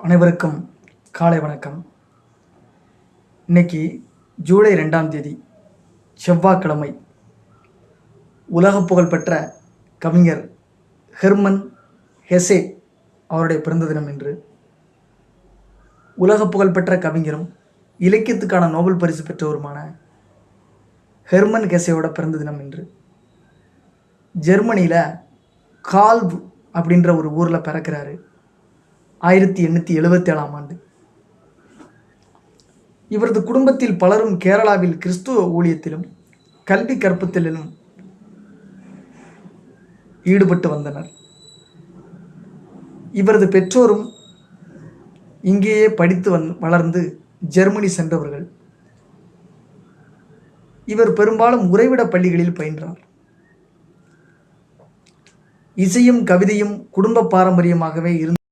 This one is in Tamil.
அனைவருக்கும் காலை வணக்கம். இன்னைக்கு ஜூலை ரெண்டாம் தேதி செவ்வாய்க்கிழமை. உலக புகழ்பெற்ற கவிஞர் ஹெர்மன் ஹெசே அவருடைய பிறந்த தினம் என்று உலக புகழ்பெற்ற கவிஞரும் இலக்கியத்துக்கான நோபல் பரிசு பெற்றவருமான ஹெர்மன் ஹெசேவோட பிறந்த தினம் என்று ஜெர்மனியில் கால்வ் அப்படின்ற ஒரு ஊரில் பிறக்கிறாரு. ஆயிரத்தி எண்ணூற்றி எழுபத்தி ஏழாம் ஆண்டு. இவரது குடும்பத்தில் பலரும் கேரளாவில் கிறிஸ்துவ ஊழியத்திலும் கல்வி கற்பத்திலும் ஈடுபட்டு வந்தனர். இவரது பெற்றோரும் இங்கேயே படித்து வந் வளர்ந்து ஜெர்மனி சென்றவர்கள். இவர் பெரும்பாலும் உறைவிட பள்ளிகளில் பயின்றார். இசையும் கவிதையும் குடும்ப பாரம்பரியமாகவே இருந்து